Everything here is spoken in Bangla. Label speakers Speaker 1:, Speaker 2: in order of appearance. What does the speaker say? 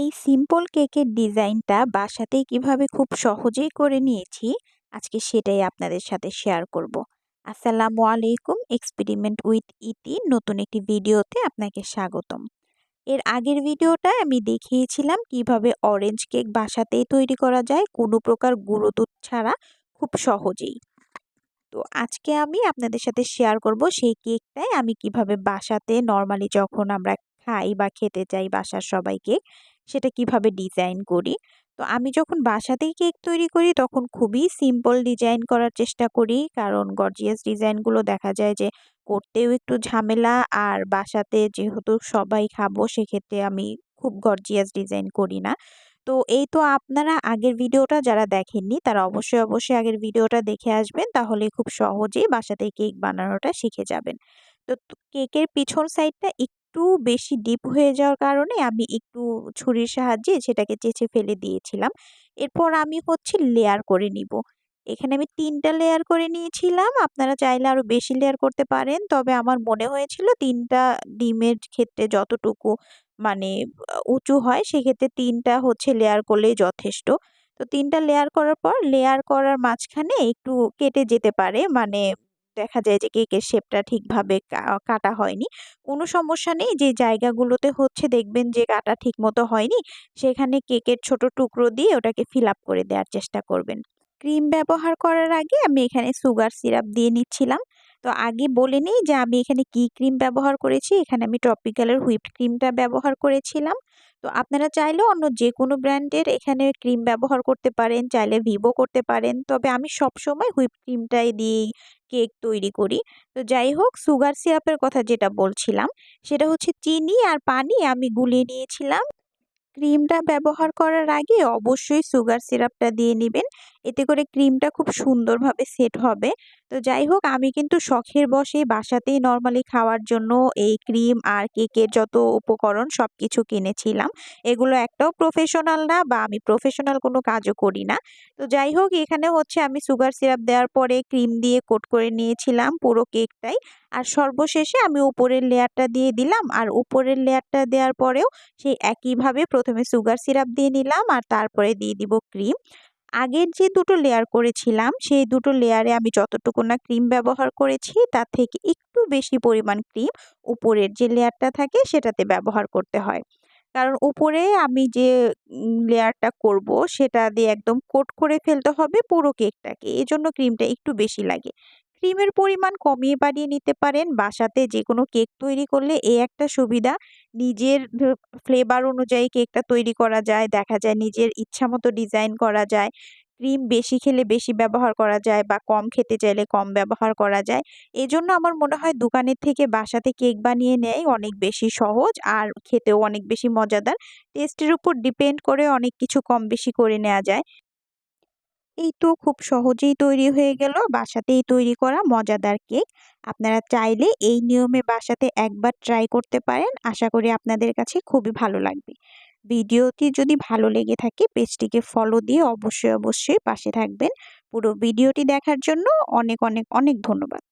Speaker 1: এই সিম্পল কেকের ডিজাইনটা বাসাতেই কীভাবে খুব সহজেই করে নিয়েছি, আজকে সেটাই আপনাদের সাথে শেয়ার করব। আসসালামু আলাইকুম এক্সপেরিমেন্ট উইথ ইতি নতুন একটি ভিডিওতে আপনাকে স্বাগতম এর আগের ভিডিওটায় আমি দেখিয়েছিলাম কীভাবে অরেঞ্জ কেক বাসাতেই তৈরি করা যায়, কোনো প্রকার গুঁড়ো দুধ ছাড়া, খুব সহজেই তো আজকে আমি আপনাদের সাথে শেয়ার করব সেই কেকটাই আমি কীভাবে বাসাতে নর্মালি যখন আমরা খাই বা খেতে চাই বাসার সবাইকে সেটা কীভাবে ডিজাইন করি। তো আমি যখন বাসাতেই কেক তৈরি করি, তখন খুবই সিম্পল ডিজাইন করার চেষ্টা করি। কারণ গর্জিয়াস ডিজাইনগুলো দেখা যায় যে, করতেও একটু ঝামেলা আর বাসাতে যেহেতু সবাই খাব, সেক্ষেত্রে আমি খুব গর্জিয়াস ডিজাইন করি না। তো এই তো আপনারা আগের ভিডিওটা যারা দেখেননি, তারা অবশ্যই অবশ্যই আগের ভিডিওটা দেখে আসবেন। তাহলে খুব সহজেই বাসাতে কেক বানানোটা শিখে যাবেন। তো কেকের পিছন সাইডটা একটু বেশি ডিপ হয়ে যাওয়ার কারণে আমি একটু ছুরির সাহায্যে সেটাকে চেঁচে ফেলে দিয়েছিলাম। এরপর আমি হচ্ছে লেয়ার করে নিব। এখানে আমি তিনটা লেয়ার করে নিয়েছিলাম। আপনারা চাইলে আরও বেশি লেয়ার করতে পারেন। তবে আমার মনে হয়েছিল তিনটা ডিমের ক্ষেত্রে যতটুকু মানে উঁচু হয়, সেক্ষেত্রে তিনটা হচ্ছে লেয়ার করলেই যথেষ্ট। তো তিনটা লেয়ার করার পর লেয়ার করার মাঝখানে একটু কেটে যেতে পারে। মানে দেখা যায় যে কেকের শেপটা ঠিকভাবে কাটা হয়নি। কোনো সমস্যা নেই, যে জায়গাগুলোতে হচ্ছে দেখবেন যে কাটা ঠিকমতো হয়নি, সেখানে কেকের ছোট টুকরো দিয়ে ওটাকে ফিল আপ করে দেওয়ার চেষ্টা করবেন। ক্রিম ব্যবহার করার আগে আমি এখানে সুগার সিরাপ দিয়ে নিচ্ছিলাম। তো আগে বলে নিই যে আমি এখানে কি ক্রিম ব্যবহার করেছি। এখানে আমি টপিক্যালের হুইপ ক্রিমটা ব্যবহার করেছিলাম। তো আপনারা চাইলেও অন্য যে কোনো ব্র্যান্ডের এখানে ক্রিম ব্যবহার করতে পারেন, চাইলে ভিভো করতে পারেন। তবে আমি সবসময় হুইপ ক্রিমটাই দিয়েই কেক তৈরি করি। তো যাই হোক, সুগার সিরাপের কথা যেটা বলছিলাম, সেটা হচ্ছে চিনি আর পানি আমি গুলিয়ে নিয়েছিলাম। ক্রিমটা ব্যবহার করার আগে অবশ্যই সুগার সিরাপটা দিয়ে নেবেন। এতে করে ক্রিমটা খুব সুন্দরভাবে সেট হবে। তো যাই হোক, আমি কিন্তু শখের বসে বাসাতেই নর্মালি খাওয়ার জন্য এই ক্রিম আর কেকের যত উপকরণ সব কিছু কিনেছিলাম। এগুলো একটাও প্রফেশনাল না বা আমি প্রফেশনাল কোনো কাজও করি না। তো যাই হোক, এখানে হচ্ছে আমি সুগার সিরাপ দেওয়ার পরে ক্রিম দিয়ে কোট করে নিয়েছিলাম পুরো কেকটাই। আর সর্বশেষে আমি উপরের লেয়ারটা দিয়ে দিলাম। আর উপরের লেয়ারটা দেওয়ার পরেও সেই একইভাবে প্রথমে সুগার সিরাপ দিয়ে নিলাম আর তারপরে দিয়ে দিব ক্রিম। আগের যে দুটো লেয়ার করেছিলাম, সেই দুটো লেয়ারে আমি যতটুকু না ক্রিম ব্যবহার করেছি, তার থেকে একটু বেশি পরিমাণ ক্রিম উপরের যে লেয়ারটা থাকে, সেটাতে ব্যবহার করতে হয়। কারণ উপরে আমি যে লেয়ারটা করব, সেটা দিয়ে একদম কোট করে ফেলতে হবে পুরো কেকটাকে এজন্য ক্রিমটা একটু বেশি লাগে। ক্রিমের পরিমাণ কমিয়ে বাড়িয়ে নিতে পারেন। বাসাতে যে কোনো কেক তৈরি করলে এই একটা সুবিধা। নিজের ফ্লেভার অনুযায়ী কেকটা তৈরি করা যায়, দেখা যায় নিজের ইচ্ছা মতো ডিজাইন করা যায়। ক্রিম বেশি খেলে বেশি ব্যবহার করা যায় বা কম খেতে চাইলে কম ব্যবহার করা যায়। এজন্য আমার মনে হয় দোকানের থেকে বাসাতে কেক বানিয়ে নেয় অনেক বেশি সহজ আর খেতেও অনেক বেশি মজাদার। টেস্টের উপর ডিপেন্ড করে অনেক কিছু কম বেশি করে নেওয়া যায়। এই তো খুব সহজেই তৈরি হয়ে গেল। বাসাতেই তৈরি করা মজাদার কেক। আপনারা চাইলে এই নিয়মে বাসাতে একবার ট্রাই করতে পারেন। আশা করি আপনাদের কাছে খুবই ভালো লাগবে। ভিডিওটি যদি ভালো লেগে থাকে, পেজটিকে ফলো দিয়ে অবশ্যই অবশ্যই পাশে থাকবেন। পুরো ভিডিওটি দেখার জন্য অনেক অনেক অনেক ধন্যবাদ।